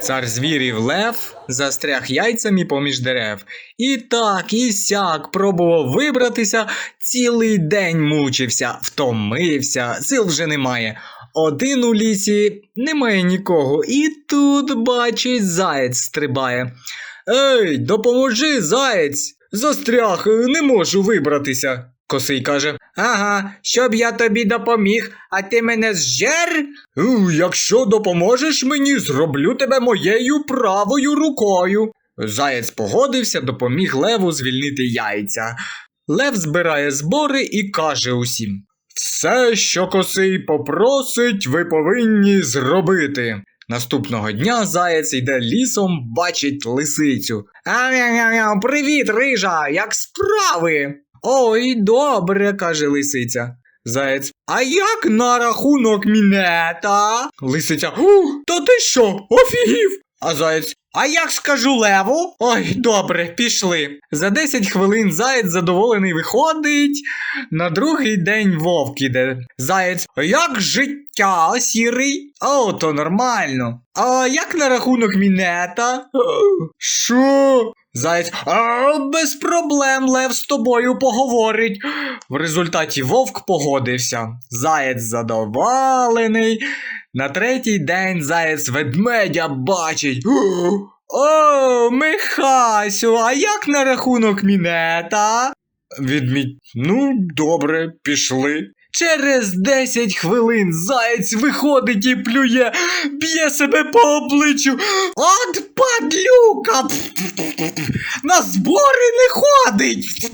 Цар звірів Лев застряг яйцями поміж дерев. І так, і сяк пробував вибратися, цілий день мучився, втомився, сил вже немає. Один у лісі немає нікого, і тут, бачить, заєць стрибає. Ей, допоможи, заєць! Застряг, не можу вибратися. Косий каже: Ага, щоб я тобі допоміг, а ти мене зжер? «У, Якщо допоможеш мені, зроблю тебе моєю правою рукою. Заєць погодився, допоміг Леву звільнити яйця. Лев збирає збори і каже усім: Все, що косий попросить, ви повинні зробити. Наступного дня заєць йде лісом, бачить лисицю. «Ау-яу-яу, Привіт, рижа! Як справи? Ой, добре, каже лисиця. Заєць. А як на рахунок мінета? Лисиця. У, та ти що? Офігів? А заєць. А як скажу леву? Ой, добре, пішли. За 10 хвилин заєць задоволений виходить. На другий день вовк іде. Заєць. Як життя, сірий? О, то нормально. А як на рахунок мінета? Що? Заєць. Без проблем, Лев з тобою поговорить. В результаті вовк погодився. Заєць задоволений. На третій день заєць ведмедя бачить. О, Михасю, а як на рахунок мінета? Відмідь. Ну, добре, пішли. Через 10 хвилин заєць виходить і плює, б'є себе по обличчю. От падлюка! На збори не ходить.